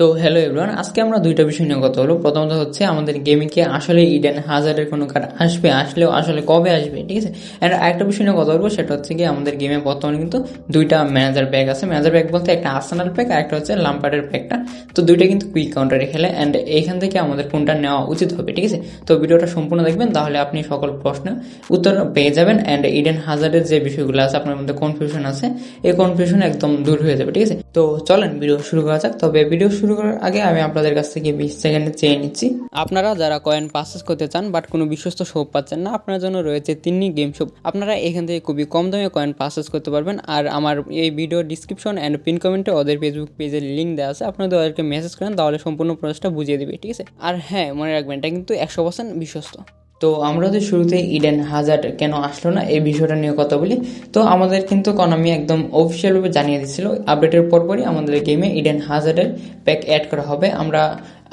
তো hello everyone আজকে আমরা দুইটা বিষয় নিয়ে কথা বলব। প্রথমত হচ্ছে আমাদের গেমে কি আসলে ইডেন হাজারের কোনো কার্ড আসবে, আসলেও আসলে কবে আসবে, ঠিক আছে? আর আরেকটা বিষয় নিয়ে কথা বলব, সেটা হচ্ছে কি আমাদের গেমে বর্তমানে কিন্তু দুইটা ম্যানেজার ব্যাগ আছে। ম্যানেজার ব্যাগ বলতে একটা আর্সেনাল প্যাক আর একটা হচ্ছে লাম্পার্ডের প্যাকটা তো দুইটা কিন্তু কুইক কাউন্টারে খেলে অ্যান্ড এইখান থেকে আমাদের কোনটা নেওয়া উচিত হবে, ঠিক আছে? তো ভিডিওটা সম্পূর্ণ দেখবেন, তাহলে আপনি সকল প্রশ্নের উত্তর পেয়ে যাবেন। অ্যান্ড ইডেন হাজারের যে বিষয়গুলো আছে, আপনার মধ্যে কনফিউশন আছে, এই কনফিউশন একদম দূর হয়ে যাবে, ঠিক আছে? তো চলেন, ভিডিও শুরু করা যাক। তবে ভিডিও শুরু করার আগে আমি আপনাদের কাছ থেকে বিশ সেকেন্ডে চেয়ে নিচ্ছি। আপনারা যারা কয়েন পারচেস করতে চান বাট কোনো বিশ্বস্ত শপ পাচ্ছেন না, আপনার জন্য রয়েছে তিন্নি গেম শপ আপনারা এখান থেকে খুবই কম দামে কয়েন পারচেস করতে পারবেন, আর আমার এই ভিডিও ডিসক্রিপশন অ্যান্ড পিন কমেন্টে ওদের ফেসবুক পেজের লিঙ্ক দেওয়া আছে আপনাদের ওদেরকে মেসেজ করেন, তাহলে সম্পূর্ণ প্রসেসটা বুঝিয়ে দিবে, ঠিক আছে? আর হ্যাঁ মনে রাখবেন, এটা কিন্তু একশো পার্সেন্ট বিশ্বস্ত। তো আমরা তো শুরুতে ইডেন হাজার কেন আসলো না, এই বিষয়টা নিয়ে কথা বলি। তো আমাদের কিন্তু কনামি একদম অফিসিয়ালভাবে জানিয়ে দিচ্ছিল আপডেটের পরপরই আমাদের গেমে ইডেন হাজারের প্যাক অ্যাড করা হবে। আমরা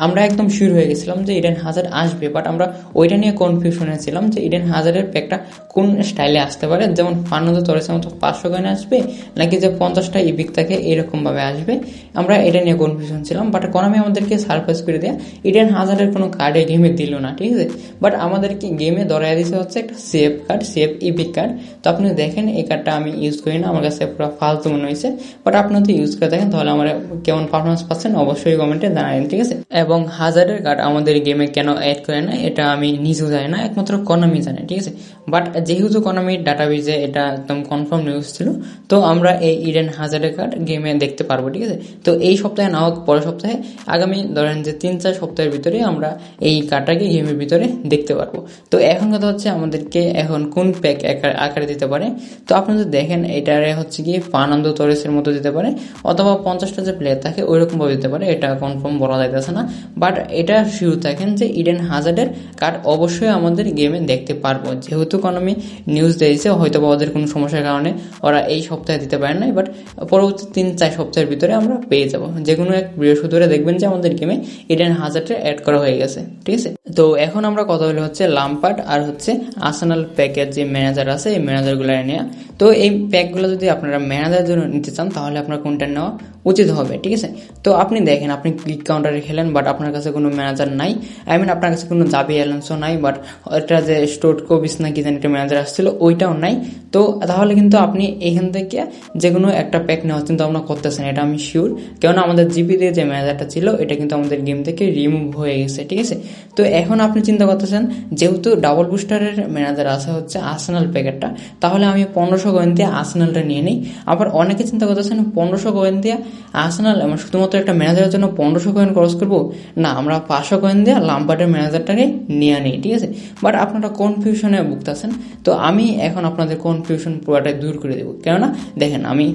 আমরা একদম শিওর হয়ে গেছিলাম যে ইডেন হাজার আসবে বাট আমরা ওইটা নিয়ে কনফিউশনে ছিলাম যে ইডেন হাজারের প্যাকটা কোন স্টাইলে আসতে পারে? যেমন ফান্নদ তরেসের মতো পাঁচশো কয়েনে আসবে, নাকি যে পঞ্চাশটা ইবিক থাকে এরকমভাবে আসবে? আমরা এটা নিয়ে কনফিউশন ছিলাম বাট কনামি আমাদেরকে সারপ্রাইজ করে দেয়া ইডেন হাজারের কোনো কার্ডে গেমে দিল না, ঠিক আছে? বাট আমাদেরকে গেমে ধরাই দিতে হচ্ছে একটা সেফ কার্ড সেফ ইবিক কার্ড তো আপনি দেখেন, এই কার্ডটা আমি ইউজ করি না, আমার কাছে পুরো ফালতু মনে হয়েছে বাট আপনি যদি ইউজ করে দেখেন তাহলে আমার কেমন পারফরমেন্স পাচ্ছেন, অবশ্যই কমেন্টে জানাবেন ঠিক আছে? এবং হাজারের কার্ড আমাদের গেমে কেন অ্যাড করে না এটা আমি নিজেও জানি না, একমাত্র কনামি জানে, ঠিক আছে? বাট যেহেতু কনামির ডাটাবেজে এটা একদম কনফার্ম নিউজ ছিল, তো আমরা এই ইডেন হাজারের কার্ড গেমে দেখতে পারব, ঠিক আছে? তো এই সপ্তাহে না হোক, পরের সপ্তাহে, আগামী ধরেন যে তিন চার সপ্তাহের ভিতরে আমরা এই কার্ডটাকে গেমের ভিতরে দেখতে পারব। তো এখন কথা হচ্ছে আমাদেরকে এখন কোন প্যাক আকারে দিতে পারে? তো আপনারা যদি দেখেন, এটারে হচ্ছে কি পানন্দ তরেসের মতো দিতে পারে, অথবা পঞ্চাশটা যে প্লেয়ার থাকে ওই রকমভাবে দিতে পারে, এটা কনফার্ম বলা যাইতেছে না। বাট এটা শিওর থাকেন যে ইডেন হাজারের কার্ড অবশ্যই আমাদের গেমে দেখতে পারব। যেহেতু কোনো আমি নিউজ দিয়েছে হয়তো বা ওদের কোনো সমস্যার কারণে ওরা এই সপ্তাহে দিতে পারে নাই বাট পরবর্তী তিন চার সপ্তাহের ভিতরে আমরা পেয়ে যাব। যে কোনো এক বৃহস্পতিবারে দেখবেন যে আমাদের গেমে ইডেন হাজারটা অ্যাড করা হয়ে গেছে, ঠিক আছে? তো এখন আমরা কথা বলি হচ্ছে লাম্পার্ড আর হচ্ছে আসানাল প্যাকের যে ম্যানেজার আছে, এই ম্যানেজারগুলো নেওয়া তো এই প্যাকগুলো যদি আপনারা ম্যানেজারের জন্য নিতে চান, তাহলে আপনার কোনটা নেওয়া উচিত হবে, ঠিক আছে? তো আপনি দেখেন, আপনি ক্লিক কাউন্টারে খেলেন বাট আপনার কাছে কোনো ম্যানেজার নাই। আই মিন আপনার কাছে কোনো জাবি অ্যালেন্সও নাই বাট এটা যে স্টোর কোবিস না কি জানি একটা ম্যানেজার আসছিল, ওইটাও নাই। তো তাহলে কিন্তু আপনি এখান থেকে যে কোনো একটা প্যাক নেওয়া কিন্তু আপনার করতেছেন, এটা আমি শিওর কেননা আমাদের জিপি দিয়ে যে ম্যানেজারটা ছিল, এটা কিন্তু আমাদের গেম থেকে রিমুভ হয়ে গেছে, ঠিক আছে? তো এখন আপনি চিন্তা করতেছেন, যেহেতু ডাবল বুস্টারের ম্যানেজার আসা হচ্ছে আর্সেনাল প্যাকেটটা তাহলে আমি পনেরোশো কয়েন দিয়ে আর্সেনালটা নিয়ে নিই। আবার অনেকে চিন্তা করতেছেন, পনেরোশো কয়েন দিয়ে আর্সেনাল আমার শুধুমাত্র একটা ম্যানেজারের জন্য পনেরোশো কয়েন খরচ করব। না, আমরা পাঁচশো কয়েন দিয়ে লাম্বার্ডের ম্যানেজারটাকে নিয়ে নিই, ঠিক আছে? বাট আপনারা কনফিউশনে ভুগতেছেন। তো আমি এখন আপনাদের কনফিউশন পুরোটাই দূর করে দেবো। কেননা, দেখেন, আমি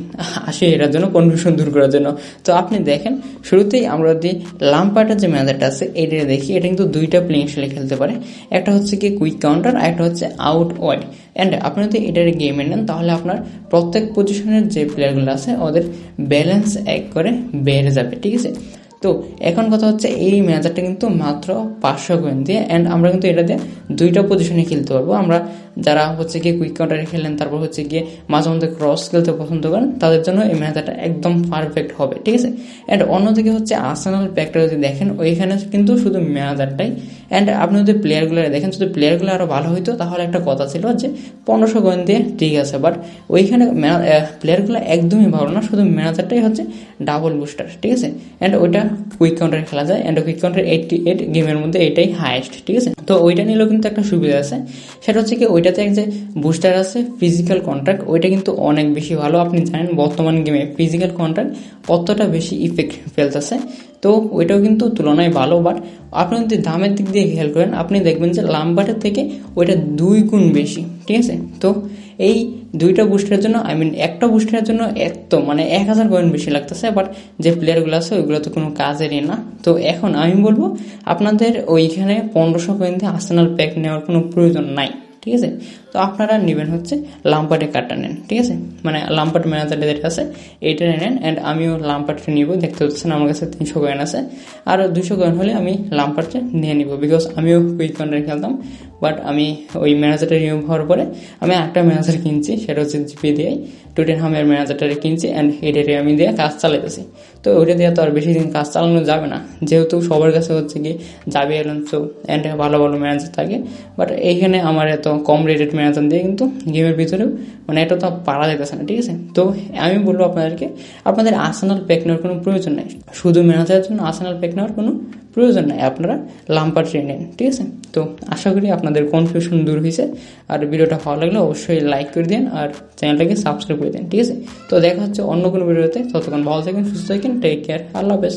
আসি এটার জন্য কনফিউশন দূর করার জন্য। তো আপনি দেখেন, শুরুতেই আমরা যদি লাম্পার্ডের যে ম্যানেজারটা আছে এটা দেখি, এটা কিন্তু দুইটা প্লেইং স্টাইলে খেলতে পারে। একটা হচ্ছে কি কুইক কাউন্টার আর একটা হচ্ছে আউট ওয়াইড অ্যান্ড আপনি যদি এটার গেমে নেন, তাহলে আপনার প্রত্যেক পজিশনের যে প্লেয়ারগুলো আছে, ওদের ব্যালেন্স এক করে বেড়ে যাবে, ঠিক আছে? তো এখন কথা হচ্ছে, এই ম্যাচারটা কিন্তু মাত্র পাঁচশো কয়েন দিয়ে অ্যান্ড আমরা কিন্তু এটা দিয়ে দুইটা পজিশনে খেলতে পারব। আমরা যারা হচ্ছে গিয়ে কুইক কাউন্টারে খেলেন তারপর হচ্ছে গিয়ে মাঝে মধ্যে ক্রস খেলতে পছন্দ করেন, তাদের জন্য এই ম্যানেজারটা একদম পারফেক্ট হবে, ঠিক আছে? অ্যান্ড অন্যদিকে হচ্ছে আর্সেনাল প্যাকটা যদি দেখেন, ওইখানে কিন্তু শুধু ম্যানেজারটাই। অ্যান্ড আপনি যদি প্লেয়ারগুলো দেখেন, যদি প্লেয়ারগুলো আরও ভালো হইতো, তাহলে একটা কথা ছিল যে পনেরোশো কয়েন দিয়ে ঠিক আছে বাট ওইখানে প্লেয়ারগুলো একদমই ভালো না, শুধু ম্যানেজারটাই হচ্ছে ডাবল বুস্টার ঠিক আছে? অ্যান্ড ওইটা কুইক কাউন্টারে খেলা যায় and quick counter eighty eight গেমের মধ্যে এটাই হায়েস্ট ঠিক আছে? তো ওইটা নিলেও কিন্তু একটা সুবিধা আছে। সেটা হচ্ছে কি ওইটাতে এক যে বুস্টার আছে ফিজিক্যাল কন্ট্রাক্ট ওইটা কিন্তু অনেক বেশি ভালো। আপনি জানেন বর্তমান গেমে ফিজিক্যাল কন্ট্রাক্ট কতটা বেশি ইফেক্ট ফেলতেছে। তো ওইটাও কিন্তু তুলনায় ভালো বাট আপনি যদি দামের দিক দিয়ে খেয়াল করেন, আপনি দেখবেন যে লাম্বারের থেকে ওইটা দুই গুণ বেশি, ঠিক আছে? তো এই দুইটা বুস্টারের জন্য আই মিন একটা বুস্টারের জন্য এত মানে এক হাজার কয়েন বেশি লাগতেছে বাট যে প্লেয়ারগুলো আছে, ওইগুলো তো কোনো কাজেরই না। তো এখন আমি বলব, আপনাদের ওইখানে পনেরোশো কয়েন দিয়ে প্যাক নেওয়ার কোনো প্রয়োজন নাই। ঠিক আছে তো আপনারা নেবেন হচ্ছে লাম্পার্টের কার্ডটা নেন, ঠিক আছে? মানে লাম্পার্ট ম্যানেজার যেটা আছে, এইটা নেন অ্যান্ড আমিও লাম্পার্টটা নিব, দেখতে পাচ্ছেন আমার কাছে তিনশো কয়েন আছে। আর দুশো কয়েন হলে আমি লাম্পার্টটা নিয়ে নিব বিকজ আমিও কুইক কয়েনটা খেলতাম বাট আমি ওই ম্যানেজারটা রিমুভ হওয়ার পরে আমি একটা ম্যানেজার কিনছি, সেটা হচ্ছে জিপি দিয়ে টুটেন হামের ম্যানেজারটা কিনছি অ্যান্ড এটারে আমি দিয়ে কাজ চালাইতেছি। তো ওইটা দিয়ে তো আর বেশি দিন কাজ চালানো যাবে না, যেহেতু সবার কাছে হচ্ছে কি যাবে এলন্সো অ্যান্ড ভালো ভালো ম্যানেজার থাকে বাট এইখানে আমার এত কম রেটেড ম্যানেজার দিয়ে কিন্তু গেমের ভিতরেও মানে এটা তো পারা যেতেছে না, ঠিক আছে? তো আমি বলব আপনাদেরকে, আপনাদের আর্সেনাল প্যাক নেওয়ার কোনো প্রয়োজন নেই। শুধু ম্যানেজারের জন্য আর্সেনাল প্যাক নেওয়ার কোনো প্রয়োজন নাই। আপনারা লাম্পার ট্রেন নেন, ঠিক আছে? তো আশা করি আপনাদের কনফিউশন দূর হয়েছে আর ভিডিওটা ভালো লাগলে অবশ্যই লাইক করে দিন আর চ্যানেলটাকে সাবস্ক্রাইব করে দিন, ঠিক আছে? তো দেখা হচ্ছে অন্য কোনো ভিডিওতে। ততক্ষণ ভালো থাকেন, সুস্থ থাকেন টেক কেয়ার আল্লাহ হাফেজ।